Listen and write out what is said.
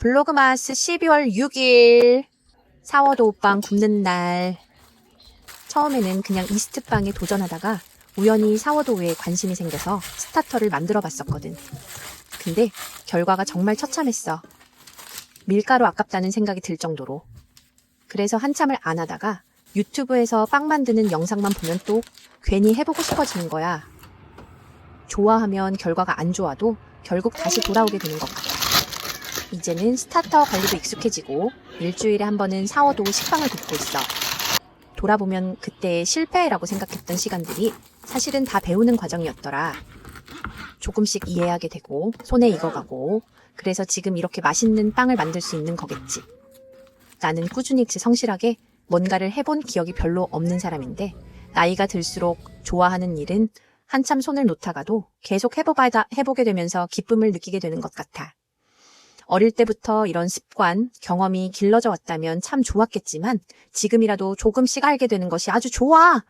블로그마스 12월 6일 사워도 우 빵 굽는 날 처음에는 그냥 이스트빵에 도전하다가 우연히 사워도우에 관심이 생겨서 스타터를 만들어 봤었거든. 근데 결과가 정말 처참했어. 밀가루 아깝다는 생각이 들 정도로. 그래서 한참을 안 하다가 유튜브에서 빵 만드는 영상만 보면 또 괜히 해보고 싶어지는 거야. 좋아하면 결과가 안 좋아도 결국 다시 돌아오게 되는 것 같아. 이제는 스타터 관리도 익숙해지고 일주일에 한 번은 사워도우 식빵을 굽고 있어. 돌아보면 그때의 실패라고 생각했던 시간들이 사실은 다 배우는 과정이었더라. 조금씩 이해하게 되고 손에 익어가고 그래서 지금 이렇게 맛있는 빵을 만들 수 있는 거겠지. 나는 꾸준히 성실하게 뭔가를 해본 기억이 별로 없는 사람인데 나이가 들수록 좋아하는 일은 한참 손을 놓다가도 계속 해보다, 해보게 되면서 기쁨을 느끼게 되는 것 같아. 어릴 때부터 이런 습관, 경험이 길러져 왔다면 참 좋았겠지만 지금이라도 조금씩 알게 되는 것이 아주 좋아!